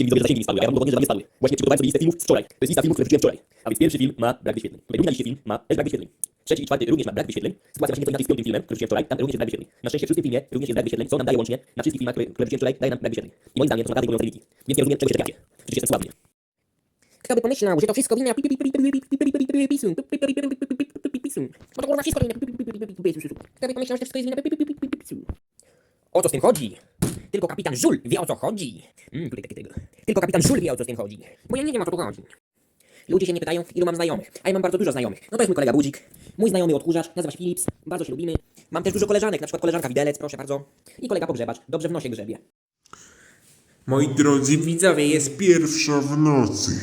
Mi widzowie, zasięgi mi spadły, a ja wam udowodnię, że wam nie spadły. Właśnie przygotowałem sobie listę filmów z wczoraj. To jest lista filmów, które wrzuciłem wczoraj. A więc pierwszy film ma brak wyświetleń. Drugi na liście film ma też brak wyświetleń. Trzeci i czwarty również ma brak wyświetleń. Sytuacja właśnie nieco inaczej z piątym filmem, który wrzuciłem wczoraj, tam również jest brak wyświetleń. Na szczęście w szóstym filmie również jest brak wyświetleń, co nam daje łącznie na wszystkich filmach, które, które wrzuciłem wczoraj, daje nam brak wyświetleń. I moim zdaniem to są naprawdę imponujące wyniki. Więc nie rozumiem, czego się czepiacie. Przecież jestem sławny. Kto by pomyślał, że to wszystko wina PiSu? Bo to kurwa wszystko wina PiSu. Kto by pomyślał, że to wszystko jest wina PiSu? O co z tym chodzi? Tylko kapitan Żul wie o co chodzi. Mm, tutaj takie tego. Tylko kapitan Żul wie o co z tym chodzi. Bo ja nie wiem o co tu chodzi. Ludzie się nie pytają, ilu mam znajomych, a ja mam bardzo dużo znajomych. No to jest mój kolega Budzik, mój znajomy odkurzacz, nazywa się Philips, bardzo się lubimy. Mam też dużo koleżanek, na przykład koleżanka Widelec, proszę bardzo. I kolega Pogrzebacz, dobrze w nosie grzebie. Moi drodzy widzowie, jest pierwsza w nocy.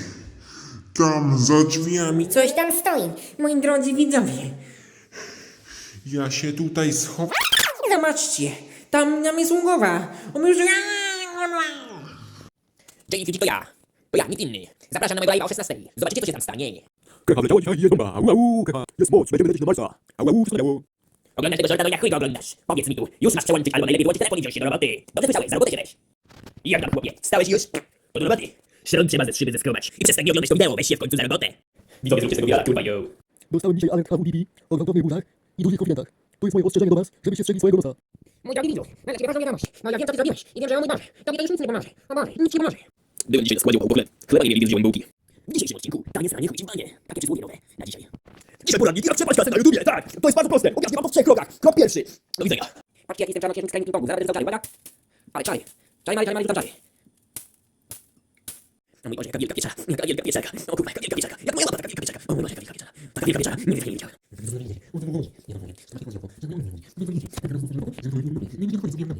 Tam za drzwiami. Coś tam stoi, moi drodzy widzowie. Ja się tutaj schowam. Zobaczcie, tam nam jest głowa. On już... JFG to ja. To ja, nikt inny. Zapraszam na mojego live'a o 16. Zobaczycie, co się tam stanie. Kecha wleciała dzisiaj jest bomba. Au, kecha. Jest moc, będziemy lecieć do Marsa. Au, wszystko działo. Oglądasz tego żarta, no jak chuj go oglądasz? Powiedz mi tu, już masz przełączyć albo najlepiej wyłączyć telefon i wziąć się do roboty. Dobrze słyszałeś, za robotę się weź. I jak tam chłopie, stałeś już? To do roboty. Śrąd trzeba ze szyby zeskrobać. I przestań nie oglądać to wideo, weź się w końcu za robotę. Widzowie, zróbcie z tego wiara, kurwa yo. Dostałem dzisiaj alert HWDP o gwałtownych butach i dużych konfidentach. To jest moje ostrzeżenie do was, żebyście strzegli swojego nosa. Mój drogi widzu, mam dla ciebie ważną wiadomość. No ja wiem, co ty zrobiłeś. I wiem, że o mój Boże, tobie to już nic nie pomoże. O Boże, nic nie pomoże. Byłem dzisiaj na składzie u chleb. Chleba nie mieli, więc wziąłem bułki. W dzisiejszym odcinku tanie stranie chuj w banie. Takie przysłowie nowe na dzisiaj. Dzisiaj poradnik, jak trzepać kasę na YouTubie, tak! To jest bardzo proste. Objaśnię wam w trzech krokach. Krok pierwszy. Do widzenia. Patrzcie, jaki jestem czarnoksiężnik z krainy Ping-Pongu. Zaraz będę czary, uwaga. Ale czary. Czary, mary, czary, mary, tam czary. O mój Boże, jaka wielka pieczara. Jaka wielka pieczarka. O kurwa, jaka wielka pieczarka. Jak moja mama, taka wielka pieczarka. O mój Boże, jaka wielka pieczara. Taka wielka pieczara. Nigdy nie widziałem. Ну вот, это разумно, я говорю, не ходим на...